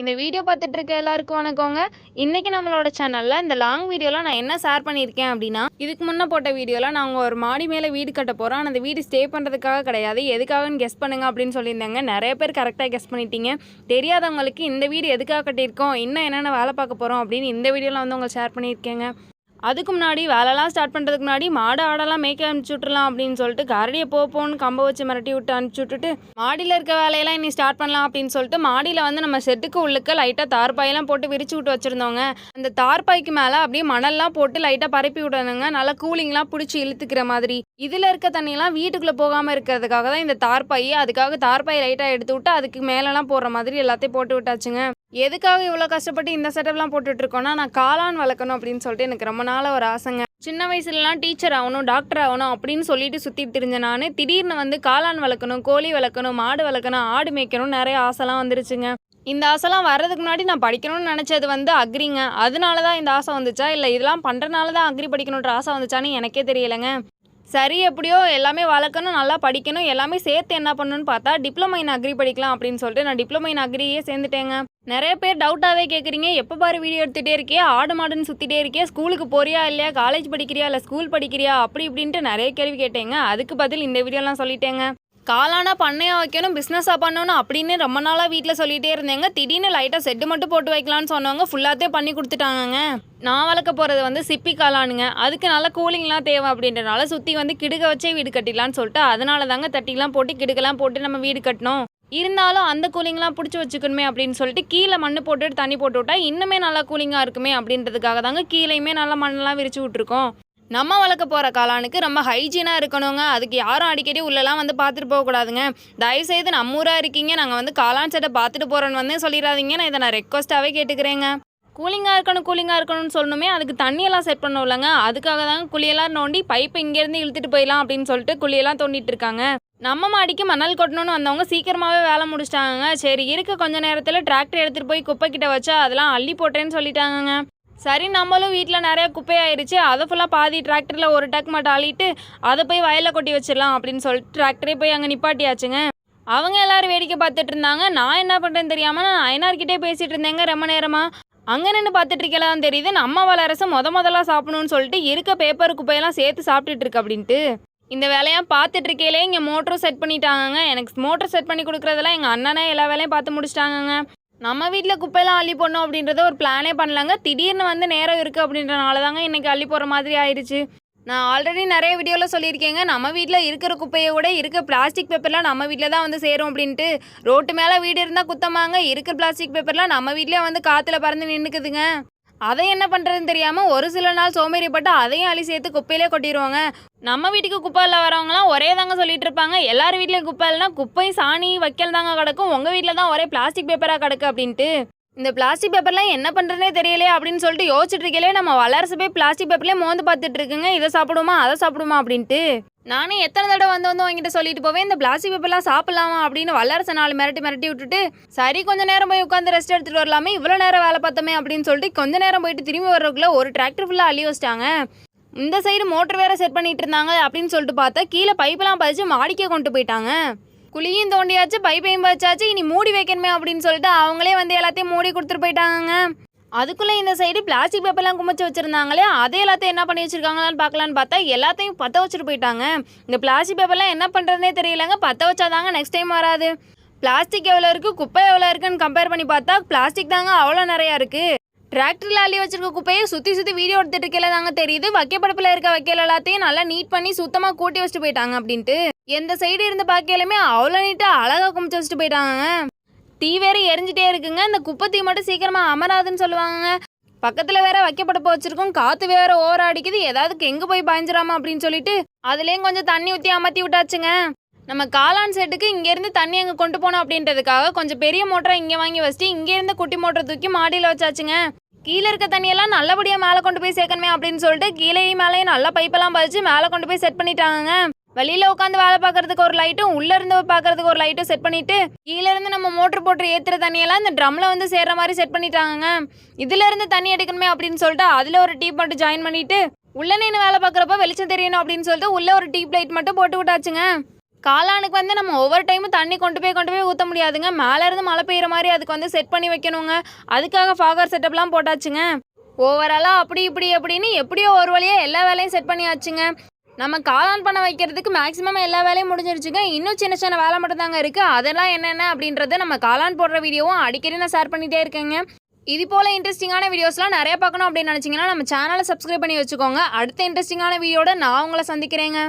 இந்த வீடியோ பார்த்துட்டு இருக்க எல்லாருக்கும் வணக்கங்க. இன்னைக்கு நம்மளோட சேனலில் இந்த லாங் வீடியோலாம் நான் என்ன ஷேர் பண்ணியிருக்கேன் அப்படின்னா இதுக்கு முன்னே போட்ட வீடியோவில் நாங்கள் ஒரு மாடி மேலே வீடு கட்ட போகிறோம் ஆனால் அந்த வீடு ஸ்டே பண்ணுறதுக்காக கிடையாது. எதுக்காகன்னு கெஸ் பண்ணுங்க அப்படின்னு சொல்லியிருந்தாங்க. நிறைய பேர் கரெக்டாக கெஸ் பண்ணிட்டீங்க. தெரியாதவங்களுக்கு இந்த வீடு எதுக்காக கட்டியிருக்கோம்? இன்னும் என்னென்ன வேலை பார்க்க போகிறோம் அப்படின்னு இந்த வீடியோவில் வந்து உங்களுக்கு ஷேர் பண்ணியிருக்கேங்க. அதுக்கு முன்னாடி வேலைலாம் ஸ்டார்ட் பண்ணுறதுக்கு முன்னாடி மாடு ஆடெல்லாம் மேய்க்க அனுப்பிச்சி விட்றலாம் அப்படின்னு சொல்லிட்டு கரடியை போப்போன்னு கம்ப வச்சு மிரட்டி விட்டு அனுப்பிச்சி விட்டுட்டு மாடியில் இருக்க வேலையெல்லாம் இனி ஸ்டார்ட் பண்ணலாம் அப்படின்னு சொல்லிட்டு மாடியில் வந்து நம்ம செட்டுக்கு உள்ளுக்க லைட்டாக தார்பாயெல்லாம் போட்டு விரிச்சு விட்டு வச்சுருந்தோங்க அந்த தார்பாய்க்கு மேலே அப்படியே மணல்லாம் போட்டு லைட்டாக பரப்பி விடணுங்க. நல்லா கூலிங்லாம் பிடிச்சி இழுத்துக்கிற மாதிரி. இதில் இருக்க தண்ணியெல்லாம் வீட்டுக்குள்ளே போகாமல் இருக்கிறதுக்காக தான் இந்த தார்பாய் அதுக்காக தார்பாய் லைட்டாக எடுத்து விட்டு அதுக்கு மேலெலாம் போடுற மாதிரி எல்லாத்தையும் போட்டு விட்டாச்சுங்க. எதுக்காக இவ்வளோ கஷ்டப்பட்டு இந்த செட்டப்லாம் போட்டுட்ருக்கோம்னா நான் காளான் வளர்க்கணும் அப்படின்னு சொல்லிட்டு எனக்கு ரொம்ப நாளாக ஒரு ஆசைங்க. சின்ன வயசுலலாம் டீச்சர் ஆகணும் டாக்டர் ஆகணும் அப்படின்னு சொல்லிட்டு சுற்றிட்டு இருந்தேன் நான் திடீர்னு வந்து காளான் வளர்க்கணும் கோழி வளர்க்கணும் மாடு வளர்க்கணும் ஆடு மேய்க்கணும் நிறைய ஆசைலாம் வந்துருச்சுங்க. இந்த ஆசைலாம் வர்றதுக்கு முன்னாடி நான் படிக்கணும்னு நினச்சது வந்து அக்ரிங்க. அதனால தான் இந்த ஆசை வந்துச்சா? இல்லை இதெல்லாம் பண்ணுறனால தான் அக்ரி படிக்கணுன்ற ஆசை வந்துச்சான்னு எனக்கே தெரியலைங்க. சரி எப்படியோ எல்லாமே வளர்க்கணும் நல்லா படிக்கணும் எல்லாமே சேர்த்து என்ன பண்ணணும்னு பார்த்தா டிப்ளமோ இன் அக்ரி படிக்கலாம் அப்படின்னு சொல்லிட்டு நான் டிப்ளமோ இன் அக்ரியே சேர்ந்துட்டேங்க. நிறைய பேர் டவுட்டாகவே கேட்குறீங்க எப்போ பாரு வீடியோ எடுத்துகிட்டே இருக்கே ஆடு மாடுன்னு சுற்றிட்டே இருக்கேன் ஸ்கூலுக்கு போறியா இல்லையா காலேஜ் படிக்கிறியா இல்லை ஸ்கூல் படிக்கிறியா அப்படி இப்படின்ட்டு நிறைய கேள்வி கேட்டேங்க. அதுக்கு பதில் இந்த வீடியோலாம் சொல்லிட்டேங்க. காலானா பண்ணையாக வைக்கணும் பிஸ்னஸாக பண்ணணும் அப்படின்னு ரொம்ப நாளாக வீட்டில் சொல்லிகிட்டே இருந்தேங்க. திடீர்னு லைட்டாக செட்டு மட்டும் போட்டு வைக்கலான்னு சொன்னவங்க ஃபுல்லாத்தே பண்ணி கொடுத்துட்டாங்க நான் வளர்க்க போகிறது வந்து சிப்பி காளானுங்க. அதுக்கு நல்ல கூலிங்லாம் தேவை அப்படின்றனால சுற்றி வந்து கிடுக வச்சே வீடு கட்டிடலான்னு சொல்லிட்டு அதனால தாங்க தட்டிலாம் போட்டு கிடுகெல்லாம் போட்டு நம்ம வீடு கட்டணும் இருந்தாலும் அந்த கூலிங்லாம் பிடிச்சி வச்சுக்கணுமே அப்படின்னு சொல்லிட்டு கீழே மண்ணு போட்டுட்டு தண்ணி போட்டு விட்டா இன்னுமே நல்லா கூலிங்காக இருக்குமே அப்படின்றதுக்காக தாங்க கீழேயுமே நல்லா மண்ணெல்லாம் விரிச்சு விட்ருக்கோம் நம்ம வளர்க்க போகிற காளானுக்கு ரொம்ப ஹைஜீனாக இருக்கணுங்க. அதுக்கு யாரும் அடிக்கடி உள்ளெல்லாம் வந்து பார்த்துட்டு போகக்கூடாதுங்க தயவுசெய்து நம்ம ஊராக இருக்கீங்க. நாங்கள் வந்து காளான் செட்டை பார்த்துட்டு போகிறோன்னு வந்து சொல்லிடாதீங்க. நான் இதை நான் ரெக்வஸ்ட்டாகவே கேட்டுக்கிறேங்க. கூலிங்காக இருக்கணும் கூலிங்காக இருக்கணும்னு சொல்லணுமே. அதுக்கு தண்ணியெல்லாம் செட் பண்ண அதுக்காக தாங்க குழியெல்லாம் நோண்டி பைப்பை இங்கேருந்து இழுத்துட்டு போயிடலாம் அப்படின்னு சொல்லிட்டு குழியெல்லாம் தோண்டிட்டு இருக்காங்க. நம்ம மாடிக்கு மணல் கொட்டணும்னு வந்தவங்க சீக்கிரமாகவே வேலை முடிச்சிட்டாங்க சரி இருக்க கொஞ்ச நேரத்தில் டிராக்டர் எடுத்துகிட்டு போய் குப்பை கிட்ட வச்சா அதெல்லாம் அள்ளி போட்டேன்னு சொல்லிட்டாங்கங்க. சரி நம்மளும் வீட்டில் நிறைய குப்பையாயிருச்சு. அதை ஃபுல்லாக பாதி டிராக்டரில் ஒரு டக் மட்டும் அழிட்டு அதை போய் வயலில் கொட்டி வச்சிடலாம் அப்படின்னு சொல்லிட்டு டிராக்டரே போய் அங்கே நிப்பாட்டியாச்சுங்க. அவங்க எல்லாரும் வேடிக்கை பார்த்துட்டு இருந்தாங்க. நான் என்ன பண்ணுறேன்னு தெரியாமல் நான் அயனார்கிட்டே பேசிகிட்டு இருந்தேங்க ரொம்ப நேரமாக அங்கே நின்று பார்த்துட்டு இருக்கலாம் தெரியுது. நம்ம வளரசம் முத முதல்ல சாப்பிடணும்னு சொல்லிட்டு இருக்க பேப்பர் குப்பையெல்லாம் சேர்த்து சாப்பிட்டுட்டு இருக்கு அப்படின்ட்டு. இந்த வேலையாக பார்த்துட்டு இருக்கையிலே இங்கே மோட்டரும் செட் பண்ணிட்டாங்கங்க. எனக்கு மோட்டர் செட் பண்ணி கொடுக்குறதெல்லாம் எங்கள் அண்ணனே எல்லா வேலையும் பார்த்து முடிச்சிட்டாங்கங்க. நம்ம வீட்டில் குப்பையெல்லாம் அள்ளி போடணும் அப்படின்றத ஒரு பிளானே பண்ணலாங்க. திடீர்னு வந்து நேரம் இருக்குது அப்படின்றனால தாங்க இன்றைக்கி அள்ளி போகிற மாதிரி ஆயிடுச்சு நான் ஆல்ரெடி நிறைய வீடியோவில் சொல்லியிருக்கேங்க. நம்ம வீட்டில் இருக்கிற குப்பையை விட இருக்க பிளாஸ்டிக் பேப்பர்லாம் நம்ம வீட்டில் தான் வந்து சேரும் அப்படின்ட்டு. ரோட்டு மேலே வீடு இருந்தால் குத்தமாங்க. இருக்கிற பிளாஸ்டிக் பேப்பர்லாம் நம்ம வீட்டிலே வந்து காற்றுல பறந்து நின்றுக்குதுங்க அதை என்ன பண்ணுறதுன்னு தெரியாமல் ஒரு சில நாள் சோம்பேறிப்பட்டு அதையும் அழி சேர்த்து குப்பையிலே கொட்டிடுவாங்க நம்ம வீட்டுக்கு குப்பை இல்லை வரவங்களாம் ஒரே தாங்க சொல்லிட்டு இருப்பாங்க. எல்லார் வீட்லேயும் குப்பை இல்லைனா குப்பை சாணி வைக்கல் தாங்க கிடக்கும். உங்கள் வீட்டில் தான் ஒரே பிளாஸ்டிக் பேப்பராக கிடக்கு அப்படின்ட்டு. இந்த பிளாஸ்டிக் பேப்பர்லாம் என்ன பண்ணுறதுனே தெரியலையே அப்படின்னு சொல்லிட்டு யோசிச்சுட்டு இருக்கலே நம்ம வளரசு போய் பிளாஸ்டிக் பேப்பர்லேயே மோந்து பார்த்துட்டு இருக்குங்க. இதை சாப்பிடுமா அதை சாப்பிடுமா அப்படின்ட்டு. நானே எத்தனை தடவை வந்து வந்து உங்ககிட்ட சொல்லிட்டு போவேன் இந்த பிளாஸ்டிக் பேப்பர்லாம் சாப்பிடலாமா அப்படின்னு வளரச நாலு மிரட்டி மிரட்டி விட்டுட்டு சரி கொஞ்ச நேரம் போய் உட்காந்து ரெஸ்ட் எடுத்துகிட்டு வரலாமே இவ்வளோ நேரம் வேலை பார்த்தோமே அப்படின்னு சொல்லிட்டு கொஞ்ச நேரம் போயிட்டு திரும்பி வர்றதுக்குள்ள ஒரு டிராக்டர் ஃபுல்லாக அள்ளி வச்சிட்டாங்க. இந்த சைடு மோட்டர் வேற செட் பண்ணிட்டு இருந்தாங்க அப்படின்னு சொல்லிட்டு பார்த்தா கீழே பைப்பெல்லாம் பதிச்சு மாடிக்க கொண்டு போயிட்டாங்க. குழியும் தோண்டியாச்சு பைப்பையும் வச்சாச்சு. இனி மூடி வைக்கணுமே அப்படின்னு சொல்லிட்டு அவங்களே வந்து எல்லாத்தையும் மூடி கொடுத்துட்டு போயிட்டாங்க அதுக்குள்ளே இந்த சைடு பிளாஸ்டிக் பேப்பர்லாம் குமிச்சு வச்சுருந்தாங்களே அதே எல்லாத்தையும் என்ன பண்ணி வச்சுருக்காங்களான்னு பார்க்கலான்னு பார்த்தா எல்லாத்தையும் பற்ற வச்சுட்டு போயிட்டாங்க. இந்த பிளாஸ்டிக் பேப்பர்லாம் என்ன பண்ணுறதுனே தெரியலங்க பற்ற வச்சாதாங்க நெக்ஸ்ட் டைம் வராது. பிளாஸ்டிக் எவ்வளோ இருக்குது குப்பை எவ்வளோ இருக்குன்னு கம்பேர் பண்ணி பார்த்தா பிளாஸ்டிக் தாங்க அவ்வளோ நிறையா இருக்குது டிராக்டரில் அள்ளி வச்சிருக்க குப்பையை சுற்றி சுற்றி வீடியோ எடுத்துட்டு இருக்கல தாங்க தெரியுது. வைக்கப்படப்பில் இருக்க வைக்கல எல்லாத்தையும் நல்லா நீட் பண்ணி சுத்தமாக கூட்டி வச்சுட்டு போயிட்டாங்க அப்படின்ட்டு. எந்த சைடு இருந்து பார்க்கலுமே அவ்வளோ நீட்டாக அழகாக குமிச்சு வச்சுட்டு போயிட்டாங்க தீ வேற எரிஞ்சிட்டே இருக்குங்க. இந்த குப்பை தீ மட்டும் சீக்கிரமாக அமராதுன்னு சொல்லுவாங்க பக்கத்தில் வேற வைக்கப்பட வச்சிருக்கோம் காற்று வேற ஓவர அடிக்குது. ஏதாவது எங்கே போய் பாய்ஞ்சிடாமா அப்படின்னு சொல்லிட்டு அதுலேயும் கொஞ்சம் தண்ணி ஊற்றி அமர்த்தி விட்டாச்சுங்க. நம்ம காளான் செட்டுக்கு இங்கேருந்து தண்ணி அங்கே கொண்டு போனோம் அப்படின்றதுக்காக கொஞ்சம் பெரிய மோட்டரை இங்கே வாங்கி வச்சுட்டு இங்கேருந்து குட்டி மோட்டரை தூக்கி மாடியில் வச்சாச்சுங்க. கீழே இருக்க தண்ணியெல்லாம் நல்லபடியாக மேலே கொண்டு போய் சேர்க்கணுமே அப்படின்னு சொல்லிட்டு கீழேயும் மேலேயும் நல்லா பைப்பெல்லாம் பதிச்சு மேலே கொண்டு போய் செட் பண்ணிட்டாங்க வெளியில உட்காந்து வேலை பார்க்கறதுக்கு ஒரு லைட்டும் உள்ள இருந்து பார்க்கறதுக்கு ஒரு லைட்டும் செட் பண்ணிட்டு கீழ இருந்து நம்ம மோட்டர் போட்டு ஏத்துற தண்ணியெல்லாம் இந்த ட்ரம்ல வந்து சேர்ற மாதிரி செட் பண்ணிட்டாங்க இதுல இருந்து தண்ணி எடுக்கணுமே அப்படின்னு சொல்லிட்டு அதுல ஒரு டீப் மட்டும் ஜாயின் பண்ணிட்டு உள்ள நின்று வேலை பார்க்குறப்ப வெளிச்சம் தெரியணும் அப்படின்னு சொல்லிட்டு உள்ள ஒரு டீப் லைட் மட்டும் போட்டு விட்டாச்சுங்க. காளானுக்கு வந்து நம்ம ஒவ்வொரு டைமும் தண்ணி கொண்டு போய் கொண்டு போய் ஊற்ற முடியாதுங்க. மேலே இருந்து மழை பெய்யுற மாதிரி அதுக்கு வந்து செட் பண்ணி வைக்கணுங்க. அதுக்காக ஃபாகர் செட்டப்லாம் போட்டாச்சுங்க. ஓவராலாக அப்படி இப்படி அப்படின்னு எப்படியோ ஒரு வழியாக எல்லா வேலையும் செட் பண்ணியாச்சுங்க. நம்ம காளான் பண்ண வைக்கிறதுக்கு மேக்ஸிமம் எல்லா வேலையும் முடிஞ்சிருச்சுங்க. இன்னும் சின்ன சின்ன வேலை மட்டும்தாங்க இருக்குது அதெல்லாம் என்னென்ன அப்படின்றத நம்ம காளான் போடுற வீடியோவும் அடிக்கடி நான் ஷேர் பண்ணிகிட்டே இருக்கேங்க. இது போல் இன்ட்ரெஸ்டிங்கான வீடியோஸ்லாம் நிறைய பார்க்கணும் அப்படின்னு நினச்சிங்கன்னா நம்ம சேனலை சப்ஸ்கிரைப் பண்ணி வச்சுக்கோங்க. அடுத்த இன்ட்ரெஸ்டிங்கான வீடியோட நான் உங்களை சந்திக்கிறேங்க.